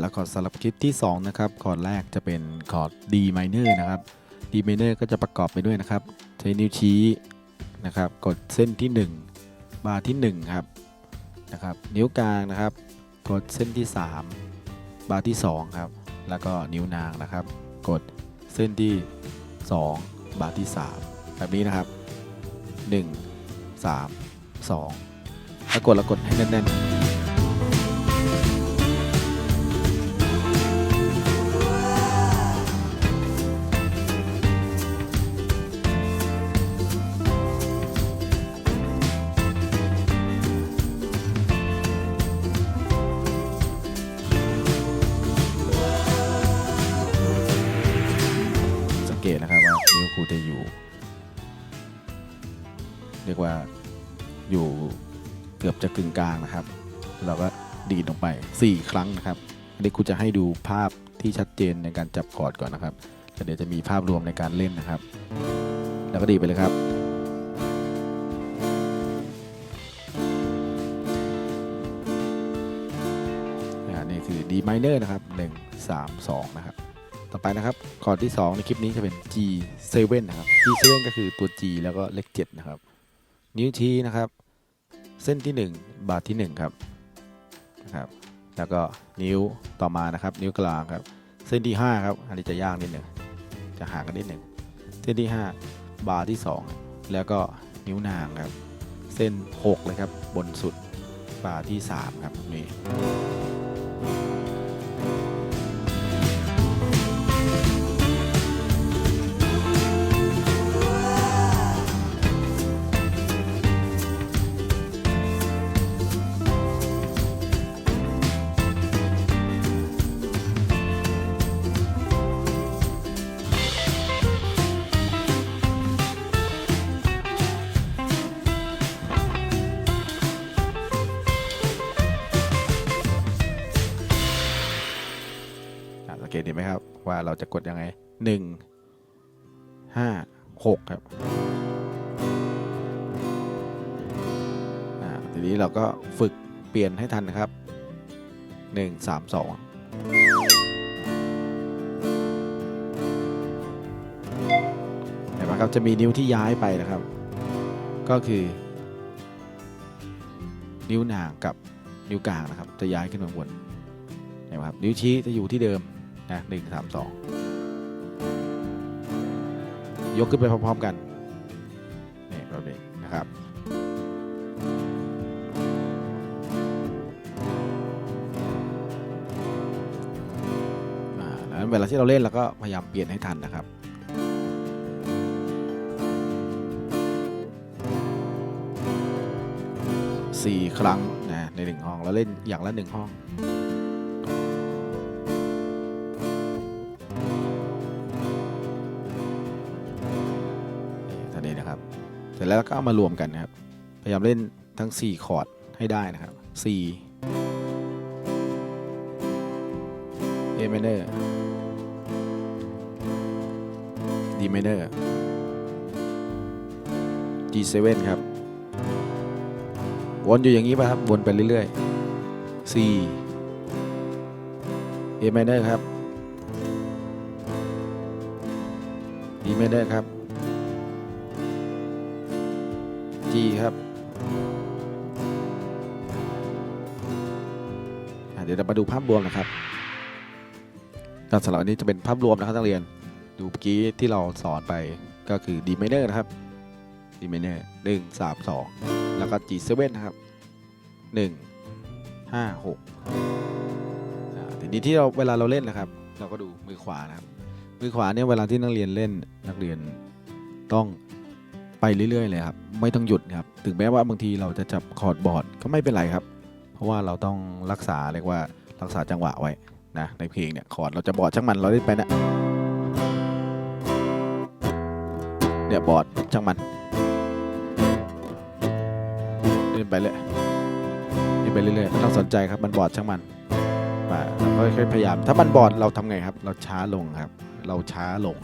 แล้วคอร์ดสำหรับคลิปที่ 2 นะครับคอร์ดแรกจะเป็นคอร์ด D minor นะครับ D minor ก็จะประกอบไปด้วยนะครับ ใช้นิ้วชี้นะครับ กดเส้นที่ 1 บาร์ที่ 1 ครับนะครับ นิ้วกลางนะครับ กดเส้นที่ 3 บาร์ที่ 2 ครับ แล้วก็นิ้วนางนะครับ กดเส้นที่ 2 บาร์ที่ 3 แบบนี้นะครับ 1 3 2แล้วกดแล้วกดให้แน่นๆ 4 ครั้งนะครับอันนี้ครูจะให้ดูภาพที่ชัดเจนในการจับคอร์ดก่อนนะครับแล้วเดี๋ยวจะมีภาพรวมในการเล่นนะครับ แล้วก็ดีไปเลยครับ นี่คือ D minor นะครับ 1 3 2 นะครับ ต่อไปนะครับคอร์ดที่ 2 ในคลิปนี้จะเป็น G7 นะครับ G7 ก็คือตัว G แล้วก็เลข7นะครับ นิ้วชี้นะครับ เส้นที่ 1 บาทที่ 1 ครับนะครับ แล้วก็นิ้วต่อมานะครับ นิ้วกลางครับ เส้นที่ 5 ครับ อันนี้จะยากนิดหนึ่งจะห่างกันนิดหนึ่งเส้นที่ 5 บาทที่ 2 แล้วก็นิ้วนางครับ เส้น 6 เลยครับ บนสุดบาทที่ 3 ครับนี่ เห็นไหมครับ ว่าเราจะกดยังไงหนึ่งห้าหกครับทีนี้เราก็ฝึกเปลี่ยนให้ทันนะครับหนึ่งสามสองเห็นไหมครับจะมีนิ้วที่ย้ายไปนะครับ ก็คือ นิ้วนางกับนิ้วกลางนะครับ จะย้ายขึ้นมาบนเห็นไหมครับนิ้วชี้จะอยู่ที่เดิม นะหนึ่งสามสองยกขึ้นไปพร้อมๆกันนี่แบบนี้นะครับแล้วเวลาที่เราเล่นเราก็พยายามเปลี่ยนให้ทันนะครับสี่ครั้งนะในหนึ่งห้องเราเล่นอย่างละหนึ่งห้อง แล้วก็เอามารวมกันนะครับ พยายามเล่นทั้ง 4 คอร์ดให้ได้นะครับ4 A minor D minor G7 ครับ วนอยู่อย่างนี้ป่ะครับ วนไปเรื่อยๆ C A minor ครับ D minor ครับ G ครับเดี๋ยวเรามาดูภาพรวมนะครับการสำหรับอันนี้จะเป็นภาพรวมนะครับนักเรียน ดูเมื่อกี้ที่เราสอนไปก็คือ D minor นะครับ D minor หนึ่งสามสองแล้วก็ G7 นะครับหนึ่งห้าหกทีนี้ที่เราเวลาเราเล่นนะครับ เราก็ดูมือขวานะครับ มือขวาเนี่ยเวลาที่นักเรียนเล่นนักเรียนต้อง ไปเรื่อยๆเลยครับไม่ต้องหยุดครับถึงแม้ว่าบางทีเราจะจับคอร์ดบอร์ดก็ไม่เป็นไรครับ เพราะว่าเราต้องรักษาเรียกว่ารักษาจังหวะไว้นะในเพลงเนี่ยคอร์ดเราจะบอร์ดช่างมันเราเล่นไปนะเนี่ยบอร์ดช่างมันเล่นไปเลยเล่นไปเรื่อยๆไม่ต้องสนใจครับมันบอร์ดช่างมันมาค่อยๆพยายาม ถ้ามันบอร์ดเราทำไงครับ เราช้าลงครับ เราช้าลง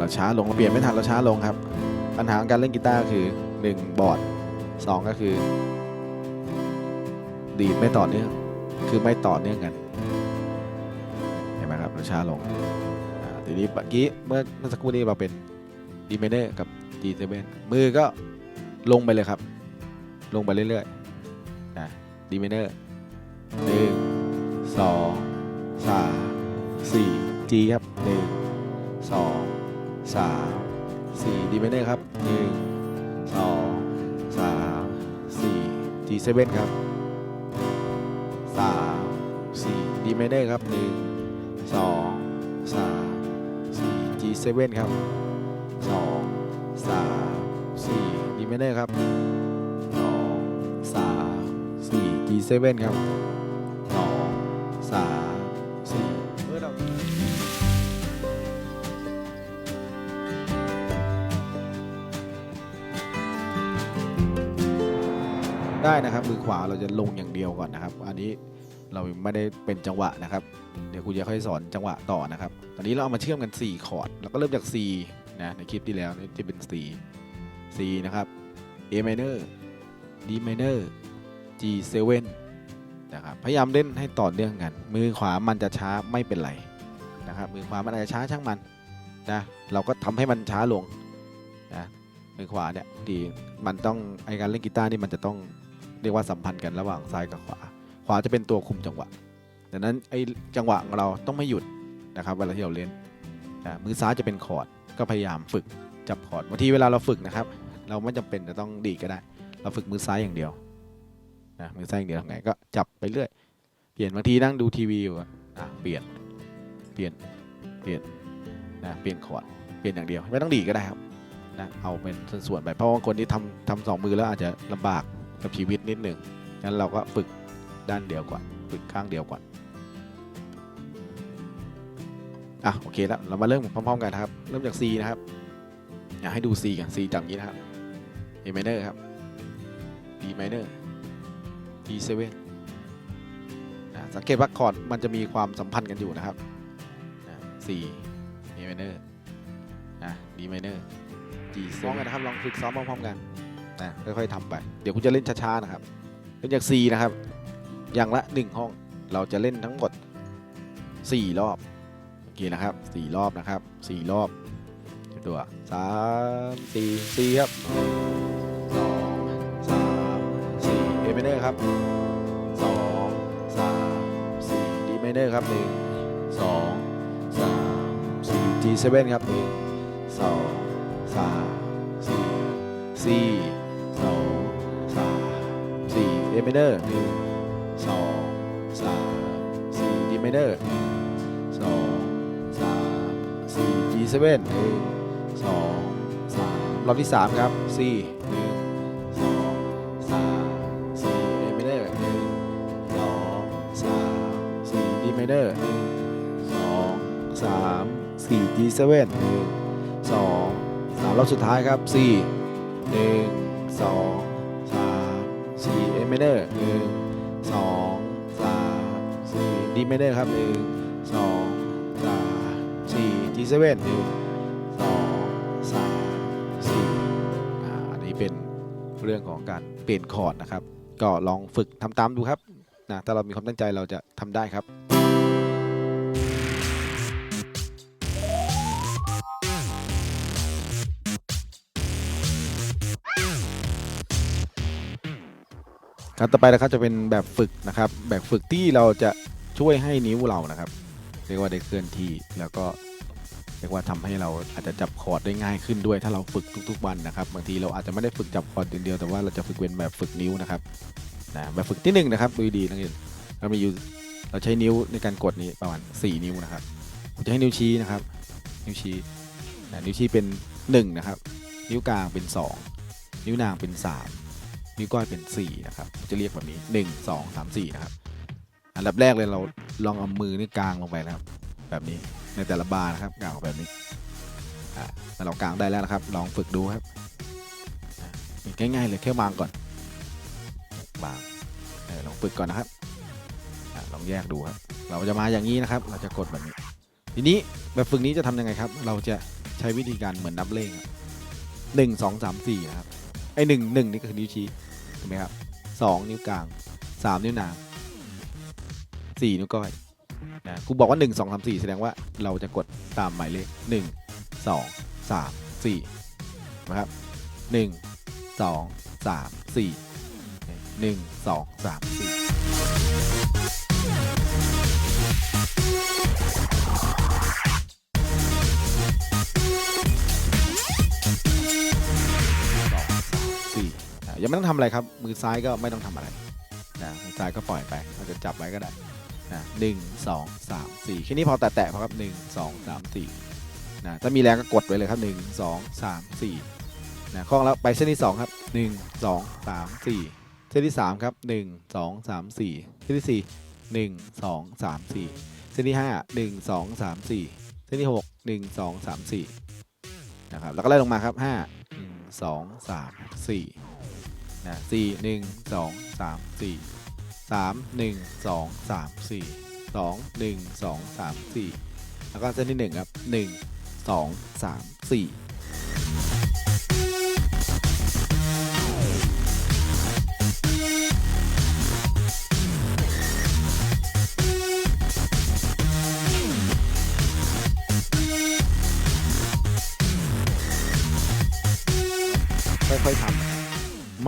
เราช้าลงเราเปลี่ยนไม่ทันเราช้าลงครับ ปัญหาของการเล่นกีตาร์คือ 1 บอร์ด 2 ก็คือ ดีดไม่ต่อเนื่องคือไม่ต่อเนื่องกันเห็นไหมครับเราช้าลงทีนี้เมื่อกี้เมื่อเมื่อสักครู่นี้เราเป็นดีเมเนอร์กับ G7 มือก็ลงไปเลยครับ ลงไปเรื่อยๆนะดีเมเนอร์หนึ่งสองสามสี่ G ครับหนึ่งสอง 3 4 ดีไหมเนี่ยครับ 1 2 3 4 G7 ครับ 3 4 ดีไหมเนี่ยครับ 1 2 3 4 G7 ครับ 2 3 4 ดีไหมเนี่ยครับ 2 3 4 G7 ครับ 2 3 ได้นะครับ มือขวาเราจะลงอย่างเดียวก่อนนะครับ อันนี้เราไม่ได้เป็นจังหวะนะครับ เดี๋ยวครูจะค่อยสอนจังหวะต่อนะครับ ตอนนี้เราเอามาเชื่อมกัน 4 คอร์ดแล้วก็เริ่มจาก C นะในคลิปที่แล้วนี่จะเป็น C C นะครับ A minor D minor G7 นะครับพยายามเล่นให้ต่อเนื่องกัน มือขวามันจะช้าไม่เป็นไรนะครับ มือขวามันอาจจะช้าช่างมันนะเราก็ทำให้มันช้าลงนะมือขวาเนี่ยดีมันต้องไอการเล่นกีตาร์นี่มันจะต้อง เรียกว่าสัมพันธ์กันระหว่างซ้ายกับขวา ขวาจะเป็นตัวคุมจังหวะดังนั้นไอ้จังหวะของเราต้องไม่หยุดนะครับเวลาที่เราเล่นนะมือซ้ายจะเป็นคอร์ดก็พยายามฝึกจับคอร์ดบางทีเวลาเราฝึกนะครับ เราไม่จำเป็นจะต้องดีก็ได้ เราฝึกมือซ้ายอย่างเดียวนะมือซ้ายอย่างเดียวทำไงก็จับไปเรื่อยเปลี่ยนบางทีนั่งดูทีวีอยู่อะอะเปลี่ยนเปลี่ยนเปลี่ยนนะเปลี่ยนคอร์ดเปลี่ยนอย่างเดียวไม่ต้องดีก็ได้ครับนะเอาเป็นส่วนๆไปเพราะว่าคนที่ทำทำสองมือแล้วอาจจะลำบาก กับชีวิตนิดหนึ่งงั้นเราก็ฝึกด้านเดียวก่อนฝึกข้างเดียวก่อนอะโอเคแล้วเรามาเริ่มพร้อมๆกันครับเริ่มจาก C นะครับอยากให้ดู C กัน C จากนี้นะครับ A minor ครับ B minor G7 นะสังเกตว่าคอร์ดมันจะมีความสัมพันธ์กันอยู่นะครับนะ C A minor นะ D minor G7 ลองกันนะครับลองฝึกซ้อมพร้อมๆกัน นะค่อยๆทำไป เดี๋ยวคุณจะเล่นช้าๆนะครับเริ่มจาก C นะครับอย่างละ 1 ห้องเราจะเล่นทั้งหมด 4 รอบโอเคนะครับสี่รอบนะครับสี่รอบตัวสามสี่สี่ครับสองสามสี่เอเมเนอร์ครับสองสามสี่ดีเมเนอร์ครับหนึ่งสองสามสี่จีเซเว่นครับหนึ่งสองสามสี่สี่ สองสามสี่เอเมเนอร์หนึ่งสองสามสี่ดีเมเนอร์สองสามสี่ G7 หนึ่งสองสามรอบที่สามครับสี่หนึ่งสองสามสี่ A minor หนึ่งสองสามสี่ D minor หนึ่งสองสามสี่ G7 หนึ่งสองสามรอบสุดท้ายครับสี่หนึ่ง สองสามสี่ A minor หนึ่งสองสามสี่ D minor ครับหนึ่งสองสามสี่ G7 หนึ่งสองสามสี่อ่าอันนี้เป็นเรื่องของการเปลี่ยนคอร์ดนะครับ ก็ลองฝึกทำตามดูครับนะถ้าเรามีความตั้งใจเราจะทำได้ครับ ครับต่อไปนะครับจะเป็นแบบฝึกนะครับ แบบฝึกที่เราจะช่วยให้นิ้วเรานะครับ เรียกว่าได้เคลื่อนที่แล้วก็เรียกว่าทำให้เราอาจจะจับคอร์ดได้ง่ายขึ้นด้วย ถ้าเราฝึกทุก ๆ วันนะครับบางทีเราอาจจะไม่ได้ฝึกจับคอร์ดอย่างเดียวแต่ว่าเราจะฝึกเป็นแบบฝึกนิ้วนะครับนะแบบฝึกที่หนึ่งนะครับดูดีนักเรียนเรามีอยู่เราใช้นิ้วในการกดนี้ประมาณ4 นิ้วนะครับผมจะให้นิ้วชี้นะครับ นิ้วชี้นะนิ้วชี้เป็น 1 นะครับ นิ้วกลางเป็น 2 นิ้วนางเป็น 3 นิ้วก้อยเป็น 4 นะครับ จะเรียกแบบนี้ 1 2 3 4 นะครับ อันดับแรกเลยเราลองเอามือนี่กลางลงไปนะครับ แบบนี้ในแต่ละบาร์นะครับกลางแบบนี้อ่าแต่เรากลางได้แล้วนะครับ ลองฝึกดูครับง่ายๆเลยแค่วางก่อนวางลองฝึกก่อนนะครับอลองแยกดูครับ เราจะมาอย่างนี้นะครับ เราจะกดแบบนี้ ทีนี้แบบฝึกนี้จะทำยังไงครับ เราจะใช้วิธีการเหมือนนับเลขครับหนึ่งสองสามสี่นะครับ ไอ้หนึ่งหนึ่งนี่ก็คือนิ้วชี้ ถูกไหมครับสองนิ้วกลางสามนิ้วนางสี่นิ้วก้อยนะครูบอกว่าหนึ่งสองสามสี่แสดงว่าเราจะกดตามหมายเลขหนึ่งสองสามสี่นะครับหนึ่งสองสามสี่หนึ่งสองสามสี่ ยังไม่ต้องทำอะไรครับ มือซ้ายก็ไม่ต้องทำอะไรนะมือซ้ายก็ปล่อยไปเราจะจับไว้ก็ได้นะหนึ่งสองสามสี่แค่นี้พอแตะๆพอครับหนึ่งสองสามสี่นะถ้ามีแรงก็กดไว้เลยครับหนึ่งสองสามสี่นะคล่องแล้วไปเส้นที่สองครับหนึ่งสองสามสี่เส้นที่สามครับหนึ่งสองสามสี่เส้นที่สี่หนึ่งสองสามสี่เส้นที่ห้าหนึ่งสองสามสี่เส้นที่หกหนึ่งสองสามสี่นะครับแล้วก็ไล่ลงมาครับห้าหนึ่งสองสามสี่ นะสี่หนึ่งสองสามสี่สามหนึ่งสองสามสี่สองหนึ่งสองสามสี่แล้วก็เส้นที่หนึ่งครับหนึ่งสองสามสี่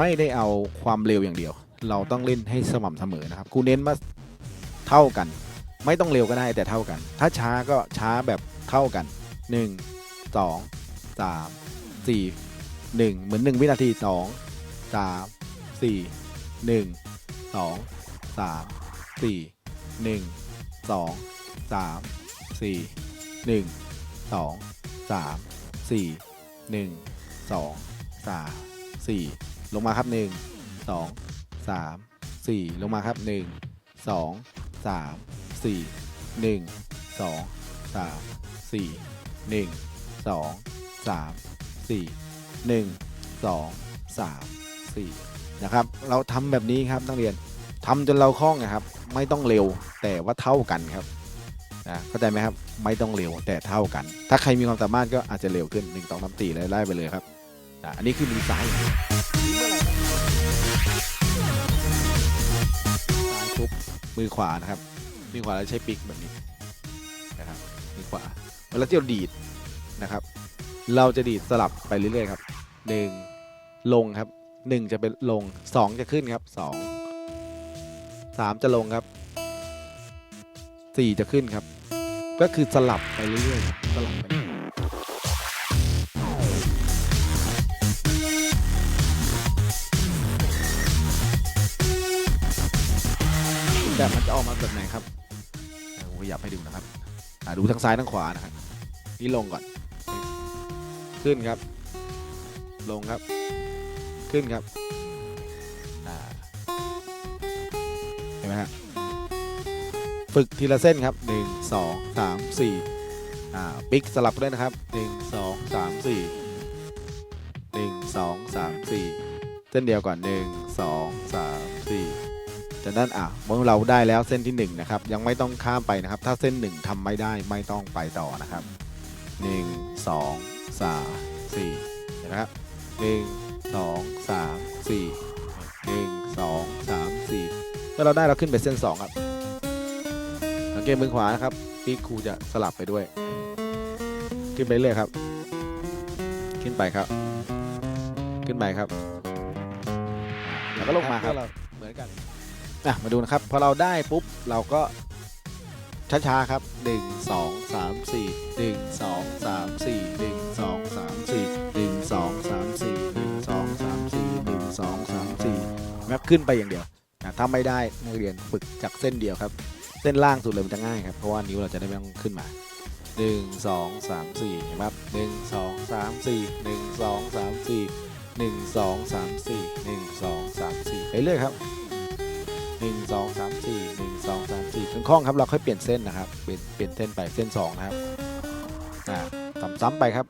ไม่ได้เอาความเร็วอย่างเดียว เราต้องเล่นให้สม่ำเสมอนะครับครูเน้นมาเท่ากัน ไม่ต้องเร็วก็ได้แต่เท่ากัน ถ้าช้าก็ช้าแบบเท่ากัน 1 2 3 4 1 เหมือน 1 วินาที 2 3 4 1 2 3 4 1 2 3 4 1 2 3 4 1 2สามสี่ ลงมาครับหนึ่งสองสามสี่ลงมาครับหนึ่งสองสามสี่หนึ่งสองสามสี่หนึ่งสองสามสี่นะครับ เราทำแบบนี้ครับนักเรียนทำจนเราคล่องนะครับ ไม่ต้องเร็วแต่ว่าเท่ากันครับนะเข้าใจไหมครับ ไม่ต้องเร็วแต่เท่ากัน ถ้าใครมีความสามารถก็อาจจะเร็วขึ้น1 2 3 4เลยไล่ไปเลยครับอะอันนี้คือมือซ้าย มือขวานะครับมือขวาเราใช้ปิกแบบนี้นะครับมือขวาเวลาที่เราดีดนะครับ เราจะดีดสลับไปเรื่อยๆครับหนึ่งลงครับหนึ่งจะเป็นลงสองจะขึ้นครับสองสามจะลงครับสี่จะขึ้นครับ ก็คือสลับไปเรื่อยๆสลับไป แบบมันจะออกมาแบบไหนครับอะผมขยับให้ดูนะครับอะดูทั้งซ้ายทั้งขวานะครับนี่ลงก่อน ขึ้นครับ ลงครับ ขึ้นครับอ่าเห็นไหมฮะฝึกทีละเส้นครับ 1 2 3 4อ่าปิกสลับด้วยนะครับ 1 2 3 4 1 2 3 4 เส้นเดียวก่อน 1 2 3 4จานั้นอะเมื่อเราได้แล้วเส้นที่1นะครับยังไม่ต้องข้ามไปนะครับ ถ้าเส้น 1ทำไม่ได้ไม่ต้องไปต่อนะครับ 1 2 3 4เห็นไหมครับ1 2 3 4 1 2 3 4เมื่อเราได้เราขึ้นไปเส้น 2 ครับสังเกตมือขวานะครับปีกครูจะสลับไปด้วย ขึ้นไปเรื่อยครับ ขึ้นไปครับ ขึ้นไปครับ แล้วก็ลงมาครับ นกันอะมาดูนะครับพอเราได้ปุ๊บเราก็ช้าๆครับ 1 2 3 4 1 2 3 4 1 2 3 4 1 2 3 4 1 2 3 4 1 2 3 4แมปขึ้นไปอย่างเดียวนะถ้าไม่ได้นักเรียนฝึกจากเส้นเดียวครับ เส้นล่างสุดเลยมันจะง่ายครับ เพราะว่านิ้วเราจะได้ไม่ต้องขึ้นมา 1 2 3 4เห็นไหมครับ1 2 3 4 1 2 3 4 1 2 3 4 1 2 3 4ไปเรื่อยครับ หนึ่งสองสามสี่หนึ่งสองสามสี่คล่องครับเราค่อยเปลี่ยนเส้นนะครับเปลี่ยนเปลี่ยนเส้นไปเส้นสองนะครับอ่าซ้ำๆไปครับ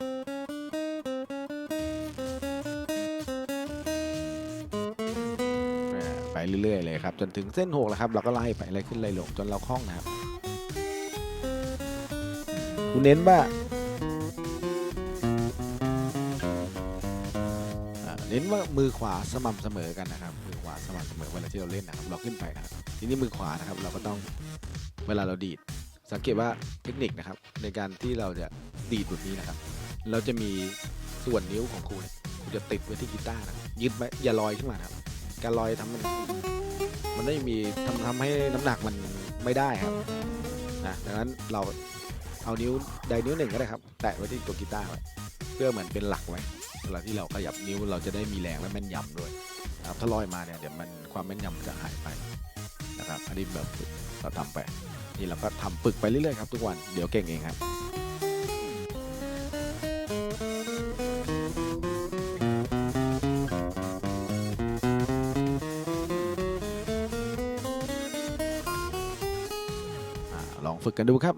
ไปเรื่อยๆเลยครับจนถึงเส้นหกแล้วครับเราก็ไล่ไปไล่ขึ้นไล่ลงจนเราคล่องนะครับคุณเน้นว่าเน้นว่ามือขวาสม่ำเสมอกันนะครับ ที่เราเล่นนะครับเราขึ้นไปนะครับทีนี้มือขวานะครับ เราก็ต้องเวลาเราดีด สังเกตว่าเทคนิคนะครับ ในการที่เราจะดีดแบบนี้นะครับ เราจะมีส่วนนิ้วของครูเนี่ยครูจะติดไว้ที่กีตาร์นะยึดไว้อย่าลอยขึ้นมาครับ การลอยทำมันมันไม่มีทำทำให้น้ำหนักมันไม่ได้ครับนะดังนั้นเราเอานิ้วใดนิ้วหนึ่งก็ได้ครับ แตะไว้ที่ตัวกีตาร์ไว้เพื่อเหมือนเป็นหลักไว้เวลาที่เราขยับนิ้วเราจะได้มีแรงและแม่นยำด้วย นะครับถ้าลอยมาเนี่ยเดี๋ยวมันความแม่นยำจะหายไปนะครับอันนี้แบบเราทำไปนี่เราก็ทำฝึกไปเรื่อยๆครับทุกวันเดี๋ยวเก่งเองครับลองฝึกกันดูครับ